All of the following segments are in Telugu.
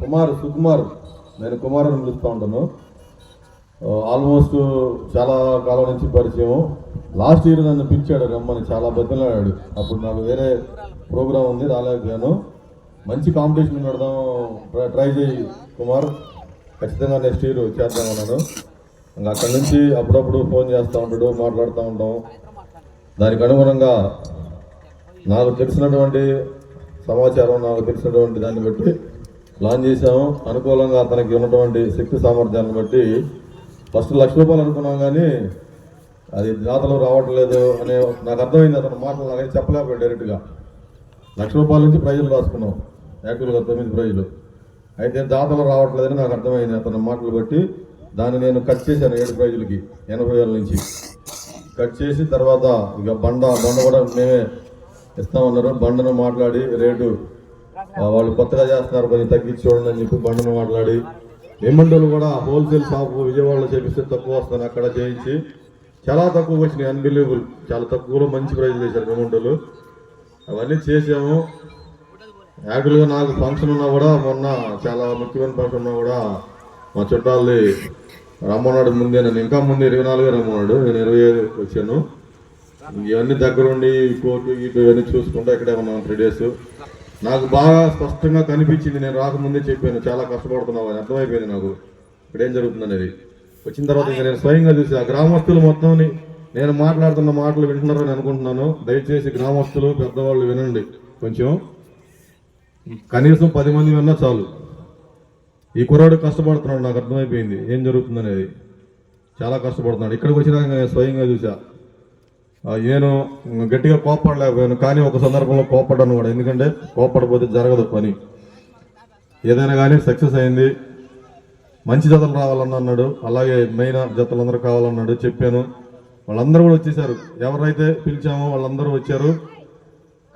కుమార్ సుకుమార్. నేను కుమార్ అని పిలుస్తూ ఉంటాను. ఆల్మోస్ట్ చాలా కాలం నుంచి పరిచయం. లాస్ట్ ఇయర్ నన్ను పిలిచాడు రమ్మని చాలా బతిలాడాడు అప్పుడు నాకు వేరే ప్రోగ్రామ్ ఉంది రాలేకపోయాను. మంచి కాంపిటీషన్ పెడదాం ట్రై- చేయి కుమార్. ఖచ్చితంగా నెక్స్ట్ ఇయర్ చేద్దాం అన్నాను ఇంకా అక్కడి నుంచి అప్పుడప్పుడు ఫోన్ చేస్తూ ఉంటాడు మాట్లాడుతూ ఉంటాం. దానికి అనుగుణంగా నాకు తెలిసినటువంటి సమాచారం నాకు తెలిసినటువంటి దాన్ని బట్టి ప్లాన్ చేశాము. అనుకూలంగా అతనికి ఉన్నటువంటి శక్తి సామర్థ్యాన్ని బట్టి ఫస్ట్ లక్ష రూపాయలు అనుకున్నాం కానీ అది జాతలో రావట్లేదు అనే నాకు అర్థమైంది. అతని మాటలు నాకైతే చెప్పలేకపోయాడు డైరెక్ట్గా. లక్ష రూపాయల నుంచి ప్రైజులు రాసుకున్నాం. యాక్చువల్గా తొమ్మిది ప్రైజులు. అయితే జాతలో రావట్లేదని నాకు అర్థమైంది. అతని మాటలు బట్టి దాన్ని నేను కట్ చేశాను ఏడు ప్రైజులకి ఎనభై వేల నుంచి. కట్ చేసి తర్వాత ఇక బండ బండ కూడా మేమే ఇస్తామన్నారు బండను మాట్లాడి రేటు వాళ్ళు కొత్తగా చేస్తున్నారు కొంచెం తగ్గించి చూడండి అని చెప్పి బండను మాట్లాడి. ఎమ్మండోలు కూడా హోల్సేల్ షాప్ విజయవాడలో చేపిస్తే తక్కువ వస్తాను అక్కడ చేయించి. చాలా తక్కువ వచ్చినాయి అన్బిలీవబుల్ చాలా తక్కువలో మంచి ప్రైజ్ చేశారు ఎమ్మండోలు. అవన్నీ చేసాము యాక్చువల్గా నాకు ఫంక్షన్ ఉన్నా కూడా మొన్న చాలా ముఖ్యమైన ఫంక్షన్ ఉన్నా కూడా మా చుట్టాలని రమ్మన్నాడు ముందే. నన్ను ఇంకా ముందు ఇరవై నాలుగే రమ్మన్నాడు. నేను ఇరవై ఐదు వచ్చాను. ఇవన్నీ దగ్గరుండి కోర్టు ఇటు ఇవన్నీ చూసుకుంటా ఇక్కడే ఉన్నాను త్రీ డేస్ నాకు బాగా స్పష్టంగా కనిపించింది నేను రాకముందే చెప్పాను చాలా కష్టపడుతున్నావు అని అర్థమైపోయింది నాకు. ఇక్కడ ఏం జరుగుతుంది అనేది వచ్చిన తర్వాత ఇంకా నేను స్వయంగా చూసి ఆ గ్రామస్తులు మొత్తం నేను మాట్లాడుతున్న మాటలు వింటున్నారని అనుకుంటున్నాను. దయచేసి గ్రామస్తులు పెద్దవాళ్ళు వినండి కొంచెం. కనీసం పది మంది విన్నా చాలు. ఈ కుర్రాడు కష్టపడుతున్నాడు నాకు అర్థమైపోయింది. ఏం జరుగుతుంది అనేది చాలా కష్టపడుతున్నాడు. ఇక్కడికి వచ్చినాక నేను స్వయంగా చూసా. నేను గట్టిగా కోపడలేకపోయాను కానీ ఒక సందర్భంలో కోపడ్డాను కూడా. ఎందుకంటే కోపడపోతే జరగదు పని. ఏదైనా కానీ సక్సెస్ అయింది. మంచి జతలు రావాలని అన్నాడు. అలాగే మెయిన్ జతలు అందరూ కావాలన్నాడు. చెప్పాను. వాళ్ళందరూ కూడా వచ్చేసారు. ఎవరైతే పిలిచామో వాళ్ళందరూ వచ్చారు.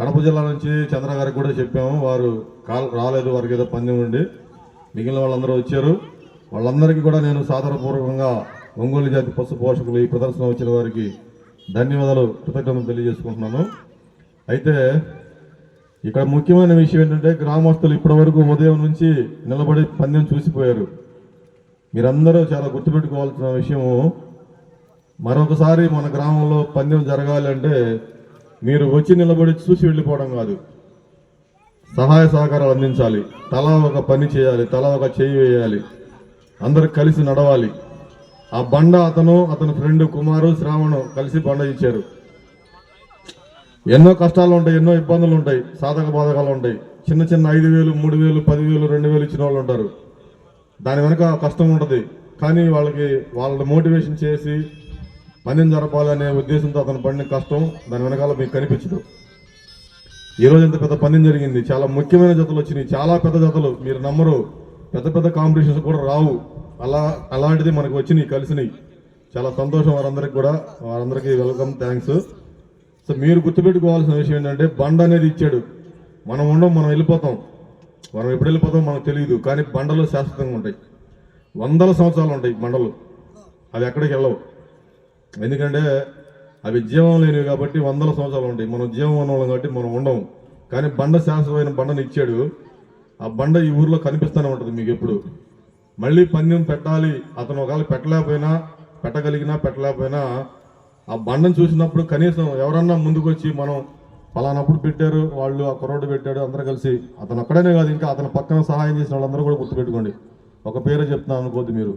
కడప జిల్లా నుంచి చంద్ర గారికి కూడా చెప్పాము. వారు కాల్ రాలేదు. వారికి ఏదో పందెం ఉండి మిగిలిన వాళ్ళందరూ వచ్చారు. వాళ్ళందరికీ కూడా నేను సాధారణపూర్వకంగా ఒంగోలు జాతి పశు పోషకులు ఈ ప్రదర్శన వచ్చిన వారికి ధన్యవాదాలు కృతజ్ఞతలు తెలియజేసుకుంటున్నాను. అయితే ఇక్కడ ముఖ్యమైన విషయం ఏంటంటే గ్రామస్తులు ఇప్పటివరకు ఉదయం నుంచి నిలబడి పందెం చూసిపోయారు. మీరందరూ చాలా గుర్తుపెట్టుకోవాల్సిన విషయము మరొకసారి మన గ్రామంలో పందెం జరగాలి అంటే మీరు వచ్చి నిలబడి చూసి వెళ్ళిపోవడం కాదు. సహాయ సహకారాలు అందించాలి. తలా ఒక పని చేయాలి తలా ఒక చేయి వేయాలి. అందరు కలిసి నడవాలి. ఆ బండ అతను అతని ఫ్రెండ్ కుమారు శ్రావణు కలిసి బండ ఇచ్చారు. ఎన్నో కష్టాలు ఉంటాయి ఎన్నో ఇబ్బందులు ఉంటాయి సాధక బాధకాలు ఉంటాయి. చిన్న చిన్న ఐదు వేలు మూడు వేలు పదివేలు రెండు వేలు ఇచ్చిన వాళ్ళు ఉంటారు. దాని వెనక కష్టం ఉంటుంది. కానీ వాళ్ళకి వాళ్ళని మోటివేషన్ చేసి పనిని జరపాలనే ఉద్దేశంతో అతను పడిన కష్టం దాని వెనకాల మీకు కనిపించదు. ఈరోజు రోజు ఇంత పెద్ద పందెం జరిగింది. చాలా ముఖ్యమైన జతలు వచ్చినాయి. చాలా పెద్ద జతలు. మీరు నమ్మరు. పెద్ద పెద్ద కాంపిటీషన్స్ కూడా రావు. అలా అలాంటిది మనకు వచ్చినాయి కలిసినాయి. చాలా సంతోషం వారందరికి కూడా. వారందరికీ వెల్కమ్ థ్యాంక్స్. సో మీరు గుర్తుపెట్టుకోవాల్సిన విషయం ఏంటంటే బండ అనేది ఇచ్చాడు. మనం ఉండం మనం వెళ్ళిపోతాం. మనం ఎప్పుడు వెళ్ళిపోతాం మనకు తెలియదు కానీ బండలు శాశ్వతంగా ఉంటాయి. వందల సంవత్సరాలు ఉంటాయి బండలు. అవి ఎక్కడికి వెళ్ళవు. ఎందుకంటే అవి జీవం లేనివి కాబట్టి వందల సంవత్సరాలు ఉంటాయి. మనం జీవం ఉన్నవాళ్ళం కాబట్టి మనం ఉండము కానీ బండ శాశ్వతమైన బండను ఇచ్చాడు. ఆ బండ ఈ ఊర్లో కనిపిస్తూనే ఉంటుంది మీకు ఎప్పుడు. మళ్ళీ పందెం పెట్టాలి. అతను ఒకవేళ పెట్టలేకపోయినా పెట్టగలిగినా పెట్టలేకపోయినా ఆ బండను చూసినప్పుడు కనీసం ఎవరన్నా ముందుకొచ్చి మనం పలానప్పుడు పెట్టారు వాళ్ళు ఆ కుర్రోడు పెట్టాడు అందరూ కలిసి. అతను ఒక్కడనే కాదు ఇంకా అతను పక్కన సహాయం చేసిన వాళ్ళందరూ కూడా గుర్తుపెట్టుకోండి. ఒక పేరు చెప్తున్నాను అనుకోద్దు మీరు.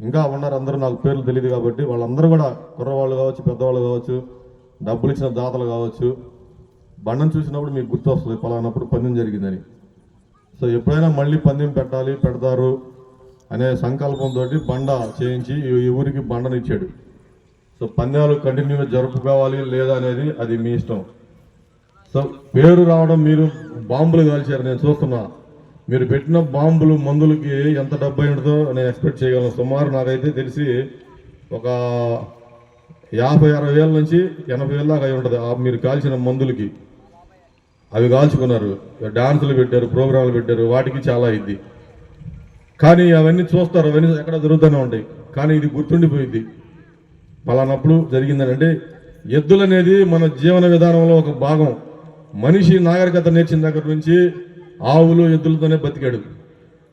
ఇంకా ఉన్నారు అందరూ నాకు పేర్లు తెలియదు కాబట్టి వాళ్ళందరూ కూడా కుర్రవాళ్ళు కావచ్చు పెద్దవాళ్ళు కావచ్చు డబ్బులు ఇచ్చిన దాతలు కావచ్చు బండను చూసినప్పుడు మీకు గుర్తు వస్తుంది పలానప్పుడు పందెం జరిగిందని. సో ఎప్పుడైనా మళ్ళీ పందెం పెట్టాలి పెడతారు. అనే సంకల్పంతో బండ చేయించి ఈ- ఊరికి బండనిచ్చాడు. సో పందాలు కంటిన్యూగా జరుపుకోవాలి లేదా అనేది అది మీ ఇష్టం. సో పేరు రావడం మీరు బాంబులు కాల్చారు నేను చూస్తున్నా. మీరు పెట్టిన బాంబులు మందులకి ఎంత డబ్బు అయి ఉంటుందో నేను ఎక్స్పెక్ట్ చేయగలను. సుమారు నాకైతే తెలిసి ఒక యాభై అరవై వేల నుంచి ఎనభై వేల దాకా అయి ఉంటుంది. మీరు కాల్చిన మందులకి. అవి కాల్చుకున్నారు. డాన్సులు పెట్టారు ప్రోగ్రాంలు పెట్టారు. వాటికి చాలా అయింది. కానీ అవన్నీ చూస్తారు అవన్నీ ఎక్కడ జరుగుతూనే ఉంటాయి. కానీ ఇది గుర్తుండిపోయింది. పలానప్పుడు జరిగిందని అంటే ఎద్దులు అనేది మన జీవన విధానంలో ఒక భాగం. మనిషి నాగరికత నేర్చిన దగ్గర నుంచి ఆవులు ఎద్దులతోనే బతికాడు.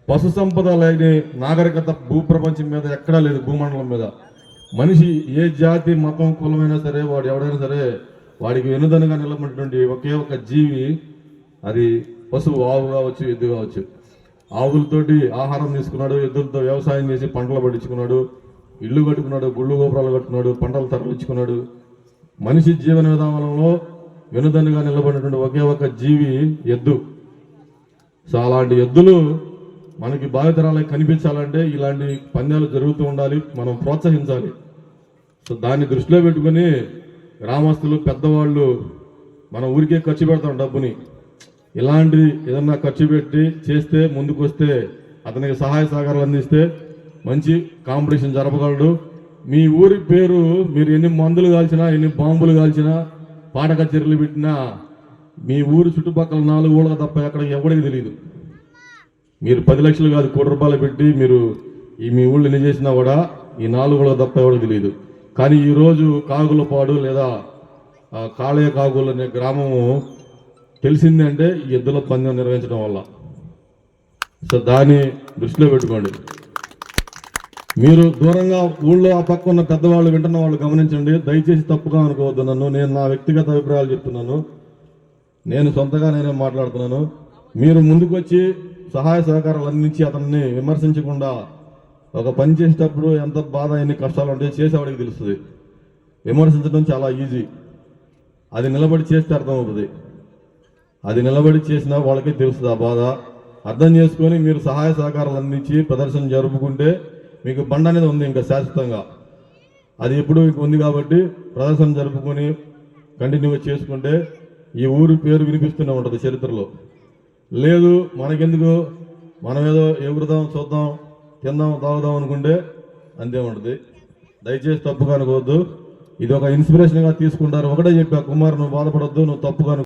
పశు సంపద లేని నాగరికత భూప్రపంచం మీద ఎక్కడా లేదు భూమండలం మీద. మనిషి ఏ జాతి మతం కులమైనా సరే వాడు ఎవడైనా సరే వాడికి వెనుదనగా నిలబడినటువంటి ఒకే ఒక జీవి అది పశువు ఆవు కావచ్చు ఎద్దు కావచ్చు. ఆవులతోటి ఆహారం తీసుకున్నాడు ఎద్దులతో వ్యవసాయం చేసి పంటలు పండించుకున్నాడు ఇల్లు కట్టుకున్నాడు గుళ్ళు గోపురాలు కట్టుకున్నాడు పంటలు తరలించుకున్నాడు. మనిషి జీవన విధానంలో వెనుదన్నుగా నిలబడినటువంటి ఒకే ఒక జీవి ఎద్దు. సో అలాంటి ఎద్దులు మనకి భావితరాలకు కనిపించాలంటే ఇలాంటి పందాలు జరుగుతూ ఉండాలి మనం ప్రోత్సహించాలి. సో దాన్ని దృష్టిలో పెట్టుకొని గ్రామస్తులు పెద్దవాళ్ళు మన ఊరికే ఖర్చు పెడతాం డబ్బుని. ఇలాంటి ఏదన్నా ఖర్చు పెట్టి చేస్తే ముందుకు వస్తే అతనికి సహాయ సహకారాలు అందిస్తే మంచి కాంపిటీషన్ జరపగలడు. మీ ఊరి పేరు మీరు ఎన్ని మందులు కాల్చినా ఎన్ని బాంబులు కాల్చినా పాట కచేరీలు పెట్టినా మీ ఊరు చుట్టుపక్కల నాలుగు ఊళ్ళ తప్ప ఎక్కడ ఎవరికి తెలియదు. మీరు పది లక్షలు కాదు కోటి రూపాయలు పెట్టి మీరు ఈ మీ ఊళ్ళో ఎన్ని చేసినా కూడా ఈ నాలుగు ఊళ్ళకి తప్ప ఎవరికి తెలియదు. కానీ ఈరోజు కాగులపాడు లేదా కాళయ కాగులు అనే గ్రామము తెలిసింది అంటే ఎద్దుల పందెం నిర్వహించడం వల్ల. సో దాన్ని దృష్టిలో పెట్టుకోండి. మీరు దూరంగా ఊళ్ళో ఆ పక్క ఉన్న పెద్దవాళ్ళు వింటున్న వాళ్ళు గమనించండి. దయచేసి తప్పుగా అనుకోవద్దు నన్ను. నేను నా వ్యక్తిగత అభిప్రాయాలు చెప్తున్నాను. నేను సొంతగా నేనే మాట్లాడుతున్నాను. మీరు ముందుకు వచ్చి సహాయ సహకారాలు అందించి అతన్ని విమర్శించకుండా ఒక పని చేసేటప్పుడు ఎంత బాధ ఎన్ని కష్టాలు ఉంటాయో చేసేవాడికి తెలుస్తుంది. విమర్శించడం చాలా ఈజీ. అది నిలబడి చేస్తే అర్థమవుతుంది. అది నిలబడి చేసిన వాళ్ళకి తెలుస్తుంది ఆ బాధ. అర్థం చేసుకొని మీరు సహాయ సహకారాలు అందించి ప్రదర్శన జరుపుకుంటే మీకు బండ అనేది ఉంది ఇంకా శాశ్వతంగా. అది ఎప్పుడు మీకు ఉంది కాబట్టి ప్రదర్శన జరుపుకొని కంటిన్యూగా చేసుకుంటే ఈ ఊరి పేరు వినిపిస్తూనే ఉంటుంది చరిత్రలో. లేదు మనకెందుకు? మనం ఏదో ఎగురుదాం చూద్దాం తిందాం తాగుదాం అనుకుంటే అంతే ఉంటుంది. దయచేసి తప్పుగా అనుకోవద్దు. ఇది ఒక ఇన్స్పిరేషన్గా తీసుకుంటారు. ఒకటే చెప్పా కుమార్ నువ్వు బాధపడద్దు నువ్వు తప్పుగా